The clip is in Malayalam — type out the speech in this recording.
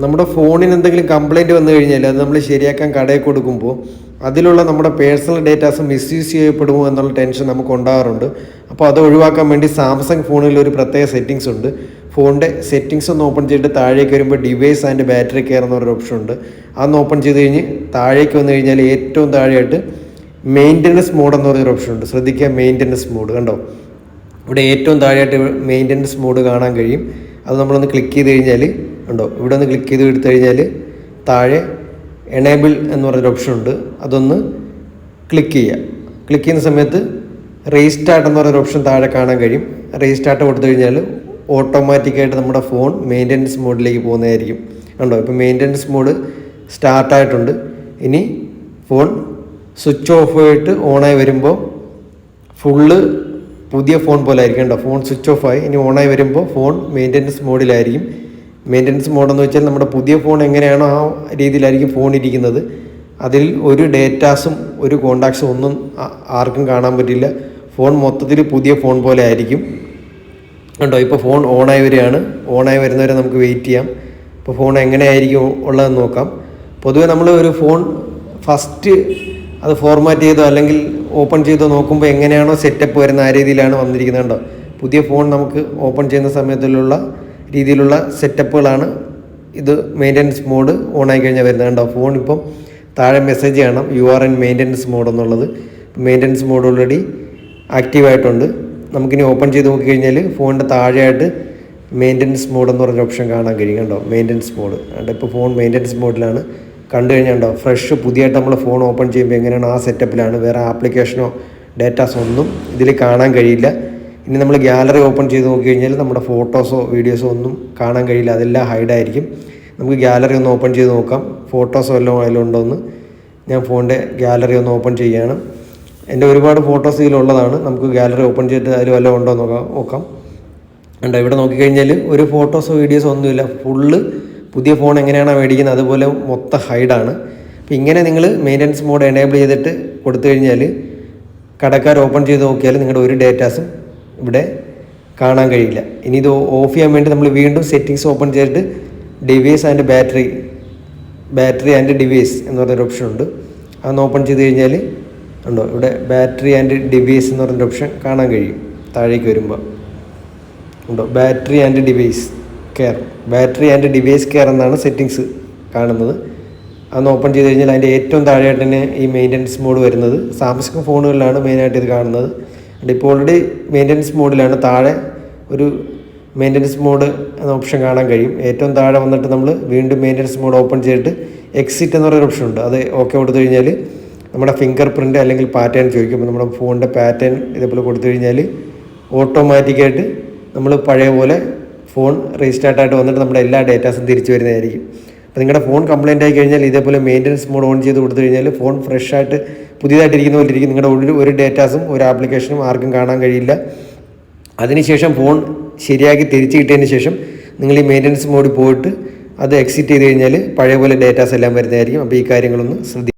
നമ്മുടെ ഫോണിന് എന്തെങ്കിലും കംപ്ലൈന്റ് വന്നു കഴിഞ്ഞാൽ അത് നമ്മൾ ശരിയാക്കാൻ കടയിൽ കൊടുക്കുമ്പോൾ അതിലുള്ള നമ്മുടെ പേഴ്സണൽ ഡേറ്റാസ് മിസ്യൂസ് ചെയ്യപ്പെടുമോ എന്നുള്ള ടെൻഷൻ നമുക്ക് ഉണ്ടാകാറുണ്ട്. അപ്പോൾ അത് ഒഴിവാക്കാൻ വേണ്ടി സാംസങ് ഫോണിൽ ഒരു പ്രത്യേക സെറ്റിങ്സ് ഉണ്ട്. ഫോണിന്റെ സെറ്റിങ്സ് ഒന്ന് ഓപ്പൺ ചെയ്തിട്ട് താഴേക്ക് വരുമ്പോൾ ഡിവൈസ് ആൻഡ് ബാറ്ററി കെയർ എന്നൊരു ഓപ്ഷൻ ഉണ്ട്. അതൊന്ന് ഓപ്പൺ ചെയ്ത് കഴിഞ്ഞ് താഴേക്ക് വന്നു കഴിഞ്ഞാൽ ഏറ്റവും താഴെയായിട്ട് മെയിന്റനൻസ് മോഡ് എന്ന് പറഞ്ഞൊരു ഓപ്ഷൻ ഉണ്ട്. ശ്രദ്ധിക്കുക മെയിന്റനൻസ് മോഡ് കണ്ടോ? ഇവിടെ ഏറ്റവും താഴെയായിട്ട് മെയിന്റനൻസ് മോഡ് കാണാൻ കഴിയും. അത് നമ്മളൊന്ന് ക്ലിക്ക് ചെയ്ത് കഴിഞ്ഞാൽ ഉണ്ടോ? ഇവിടെ ഒന്ന് ക്ലിക്ക് ചെയ്ത് എടുത്തു കഴിഞ്ഞാൽ താഴെ എനേബിൾ എന്ന് പറഞ്ഞൊരു ഓപ്ഷൻ ഉണ്ട്. അതൊന്ന് ക്ലിക്ക് ചെയ്യുക. ക്ലിക്ക് ചെയ്യുന്ന സമയത്ത് റീസ്റ്റാർട്ട് എന്ന് പറഞ്ഞൊരു ഓപ്ഷൻ താഴെ കാണാൻ കഴിയും. റീസ്റ്റാർട്ട് കൊടുത്തു കഴിഞ്ഞാൽ ഓട്ടോമാറ്റിക്കായിട്ട് നമ്മുടെ ഫോൺ മെയിന്റനൻസ് മോഡിലേക്ക് പോകുന്നതായിരിക്കും. ഉണ്ടോ ഇപ്പോൾ മെയിന്റനൻസ് മോഡ് സ്റ്റാർട്ടായിട്ടുണ്ട് ഇനി ഫോൺ സ്വിച്ച് ഓഫ് ആയിട്ട് ഓണായി വരുമ്പോൾ ഫുള്ള് പുതിയ ഫോൺ പോലെ ആയിരിക്കും. കേട്ടോ ഫോൺ സ്വിച്ച് ഓഫ് ആയി. ഇനി ഓണായി വരുമ്പോൾ ഫോൺ മെയിന്റനൻസ് മോഡിലായിരിക്കും മെയിന്റനൻസ് മോഡെന്ന് വെച്ചാൽ നമ്മുടെ പുതിയ ഫോൺ എങ്ങനെയാണോ ആ രീതിയിലായിരിക്കും ഫോൺ ഇരിക്കുന്നത്. അതിൽ ഒരു ഡേറ്റാസും ഒരു കോണ്ടാക്ട്സും ഒന്നും ആർക്കും കാണാൻ പറ്റില്ല. ഫോൺ മൊത്തത്തിൽ പുതിയ ഫോൺ പോലെ ആയിരിക്കും. കണ്ടോ? ഇപ്പോൾ ഫോൺ ഓണായി വരികയാണ് ഓണായി വരുന്നവരെ നമുക്ക് വെയിറ്റ് ചെയ്യാം. ഇപ്പോൾ ഫോൺ എങ്ങനെയായിരിക്കും ഉള്ളതെന്ന് നോക്കാം. പൊതുവേ നമ്മൾ ഒരു ഫോൺ ഫസ്റ്റ് അത് ഫോർമാറ്റ് ചെയ്തോ അല്ലെങ്കിൽ ഓപ്പൺ ചെയ്തോ നോക്കുമ്പോൾ എങ്ങനെയാണോ സെറ്റപ്പ് വരുന്ന ആ രീതിയിലാണ് വന്നിരിക്കുന്നത് കണ്ടോ? പുതിയ ഫോൺ നമുക്ക് ഓപ്പൺ ചെയ്യുന്ന സമയത്തിലുള്ള രീതിയിലുള്ള സെറ്റപ്പുകളാണ് ഇത് മെയിന്റനൻസ് മോഡ് ഓണായി കഴിഞ്ഞാൽ വരുന്നത്. കണ്ടോ ഫോൺ ഇപ്പം താഴെ മെസ്സേജ് കാണാം. You are in maintenance mode എന്നുള്ളത്. മെയിന്റനൻസ് മോഡ് ഓൾറെഡി ആക്റ്റീവ് ആയിട്ടുണ്ട്. നമുക്കിനി ഓപ്പൺ ചെയ്ത് നോക്കിക്കഴിഞ്ഞാൽ ഫോണിന്റെ താഴെയായിട്ട് മെയിന്റനൻസ് മോഡ് എന്ന് പറഞ്ഞ ഓപ്ഷൻ കാണാൻ കഴിയും. കണ്ടോ മെയിന്റനൻസ് മോഡ് അതുകൊണ്ട് ഇപ്പോൾ ഫോൺ മെയിന്റനൻസ് മോഡിലാണ് കണ്ടു കഴിഞ്ഞാൽ ഉണ്ടോ ഫ്രഷ് പുതിയതായിട്ട് നമ്മൾ ഫോൺ ഓപ്പൺ ചെയ്യുമ്പോൾ എങ്ങനെയാണ് ആ സെറ്റപ്പിലാണ് വേറെ ആപ്ലിക്കേഷനോ ഡേറ്റാസോ ഒന്നും ഇതിൽ കാണാൻ കഴിയില്ല. ഇനി നമ്മൾ ഗ്യാലറി ഓപ്പൺ ചെയ്ത് നോക്കി കഴിഞ്ഞാൽ നമ്മുടെ ഫോട്ടോസോ വീഡിയോസോ ഒന്നും കാണാൻ കഴിയില്ല. അതെല്ലാം ഹൈഡായിരിക്കും നമുക്ക് ഗ്യാലറി ഒന്ന് ഓപ്പൺ ചെയ്ത് നോക്കാം. ഫോട്ടോസോ എല്ലാം അതിലുണ്ടോ എന്ന് ഞാൻ ഫോണിന്റെ ഗ്യാലറി ഒന്ന് ഓപ്പൺ ചെയ്യുകയാണ്. എന്റെ ഒരുപാട് ഫോട്ടോസ് ഇതിലുള്ളതാണ് നമുക്ക് ഗ്യാലറി ഓപ്പൺ ചെയ്തിട്ട് അതിൽ വല്ലതും ഉണ്ടോ നോക്കാം നോക്കാം. ഉണ്ടോ ഇവിടെ നോക്കിക്കഴിഞ്ഞാൽ ഒരു ഫോട്ടോസോ വീഡിയോസോ ഒന്നുമില്ല. ഫുള്ള് പുതിയ ഫോൺ എങ്ങനെയാണോ മേടിക്കുന്നത് അതുപോലെ മൊത്തം ഹൈഡാണ് അപ്പോൾ ഇങ്ങനെ നിങ്ങൾ മെയിന്റനൻസ് മോഡ് എനേബിൾ ചെയ്തിട്ട് കൊടുത്തു കഴിഞ്ഞാൽ കടക്കാർ ഓപ്പൺ ചെയ്ത് നോക്കിയാൽ നിങ്ങളുടെ ഒരു ഡേറ്റാസും ഇവിടെ കാണാൻ കഴിയില്ല. ഇനി ഇത് ഓഫ് ചെയ്യാൻ വേണ്ടി നമ്മൾ വീണ്ടും സെറ്റിങ്സ് ഓപ്പൺ ചെയ്തിട്ട് device and battery battery and device എന്ന് പറഞ്ഞൊരു ഓപ്ഷൻ ഉണ്ട്. അതൊന്ന് ഓപ്പൺ ചെയ്ത് കഴിഞ്ഞാൽ ഉണ്ടോ ഇവിടെ ബാറ്ററി ആൻഡ് ഡിവൈസ് എന്ന് പറഞ്ഞൊരു ഓപ്ഷൻ കാണാൻ കഴിയും താഴേക്ക് വരുമ്പോൾ ഉണ്ടോ battery and device care battery and device care എന്നാണ് സെറ്റിങ്സ് കാണുന്നത്. അതൊന്ന് ഓപ്പൺ ചെയ്ത് കഴിഞ്ഞാൽ അതിന്റെ ഏറ്റവും താഴെയായിട്ട് തന്നെ ഈ മെയിന്റനൻസ് മോഡ് വരുന്നത്. സാംസങ് ഫോണുകളിലാണ് മെയിനായിട്ട് ഇത് കാണുന്നത്. And ഇപ്പോൾ ഓൾറെഡി മെയിന്റനൻസ് മോഡിലാണ് താഴെ ഒരു മെയിന്റനൻസ് മോഡ് എന്ന ഓപ്ഷൻ കാണാൻ കഴിയും. ഏറ്റവും താഴെ വന്നിട്ട് നമ്മൾ വീണ്ടും മെയിന്റനൻസ് മോഡ് ഓപ്പൺ ചെയ്തിട്ട് എക്സിറ്റ് എന്ന് പറയുന്ന ഓപ്ഷൻ ഉണ്ട്. അത് ഓക്കെ കൊടുത്തു കഴിഞ്ഞാൽ നമ്മുടെ ഫിംഗർ പ്രിന്റ് അല്ലെങ്കിൽ പാറ്റേൺ ചോദിക്കുമ്പോൾ നമ്മുടെ ഫോണിന്റെ പാറ്റേൺ ഇതേപോലെ കൊടുത്തു കഴിഞ്ഞാൽ ഓട്ടോമാറ്റിക്കായിട്ട് നമ്മൾ പഴയ പോലെ ഫോൺ റീസ്റ്റാർട്ടായിട്ട് വന്നിട്ട് നമ്മുടെ എല്ലാ ഡേറ്റാസും തിരിച്ചു വരുന്നതായിരിക്കും. അപ്പോൾ നിങ്ങളുടെ ഫോൺ കംപ്ലൈന്റ് ആയി കഴിഞ്ഞാൽ ഇതേപോലെ മെയിന്റനൻസ് മോഡ് ഓൺ ചെയ്ത് കൊടുത്തു കഴിഞ്ഞാൽ ഫോൺ ഫ്രഷ് ആയിട്ട് പുതിയതായിട്ട് ഇരിക്കുന്ന പോലെ ഇരിക്കും നിങ്ങളുടെ ഒരു ഒരു ഡേറ്റാസും ഒരു ആപ്ലിക്കേഷനും ആർക്കും കാണാൻ കഴിയില്ല. അതിനുശേഷം ഫോൺ ശരിയാക്കി തിരിച്ചു കിട്ടിയതിന് ശേഷം നിങ്ങൾ ഈ മെയിന്റനൻസ് മോഡിൽ പോയിട്ട് അത് എക്സിറ്റ് ചെയ്ത് കഴിഞ്ഞാൽ പഴയ പോലെ ഡേറ്റാസ് എല്ലാം വരുന്നതായിരിക്കും. അപ്പോൾ ഈ കാര്യങ്ങളൊന്ന് ശ്രദ്ധിക്കുക.